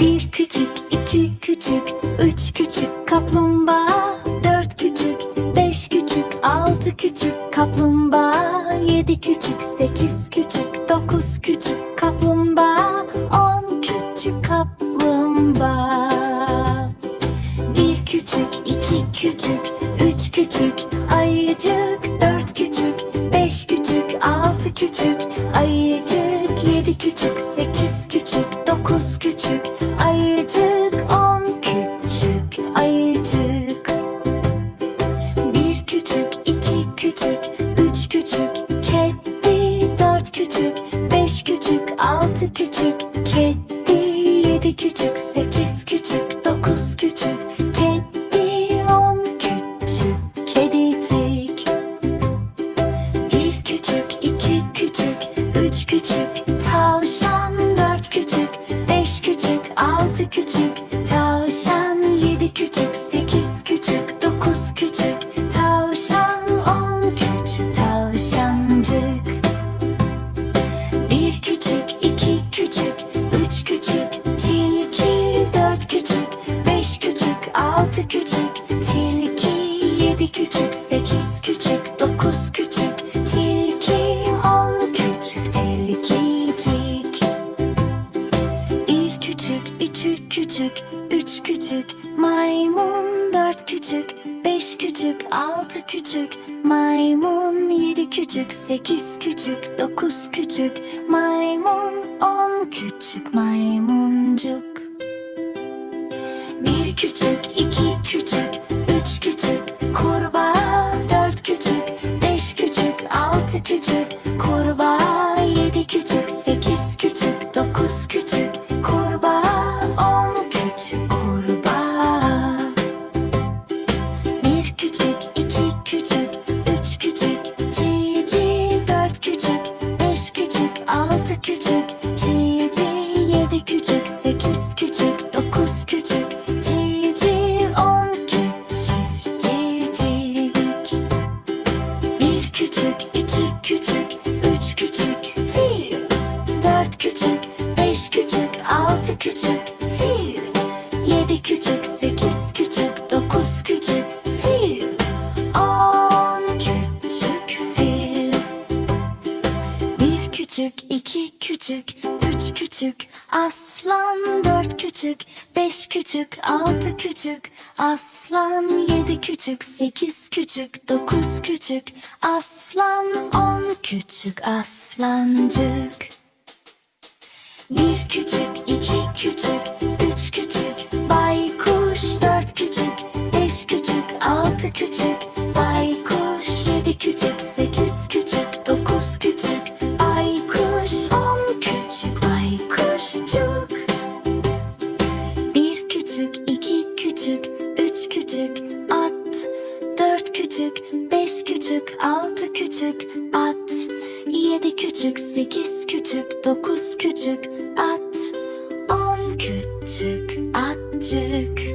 Bir küçük, iki küçük, üç küçük kaplumbağa Dört küçük, beş küçük, altı küçük kaplumbağa Yedi küçük, sekiz küçük, dokuz küçük kaplumbağa On küçük kaplumbağa. Bir küçük, iki küçük, üç küçük ayıcık Dört küçük, beş küçük, altı küçük ayıcık Yedi küçük, küçük, beş küçük, altı küçük kedi Yedi küçük, sekiz küçük, dokuz küçük kedi On küçük kedicik. Bir küçük, iki küçük, üç küçük Yedi küçük, sekiz küçük, dokuz küçük. Tilki On küçük tilkicik. Bir küçük, iki küçük, üç küçük. Maymun Dört küçük, beş küçük, altı küçük. Maymun Yedi küçük, sekiz küçük, dokuz küçük. Maymun On küçük maymuncuk. Bir küçük, iki küçük, altı küçük kurbağa. Yedi küçük, sekiz küçük, dokuz küçük kurbağa. On küçük kurbağa. Bir küçük, iki küçük, üç küçük cici Dört küçük, beş küçük, altı küçük cici Yedi küçük, sekiz küçük, dokuz küçük küçük, üç küçük fil. Dört küçük, beş küçük, altı küçük fil. Yedi küçük, sekiz küçük, dokuz küçük fil. On küçük fil. Bir küçük, iki küçük, üç küçük aslan Dört küçük, beş küçük, altı küçük aslan Yedi küçük, sekiz küçük, dokuz küçük aslan On küçük aslancık. Bir küçük, iki küçük, küçük, beş küçük, altı küçük at. Yedi küçük, sekiz küçük, dokuz küçük at. On küçük atcık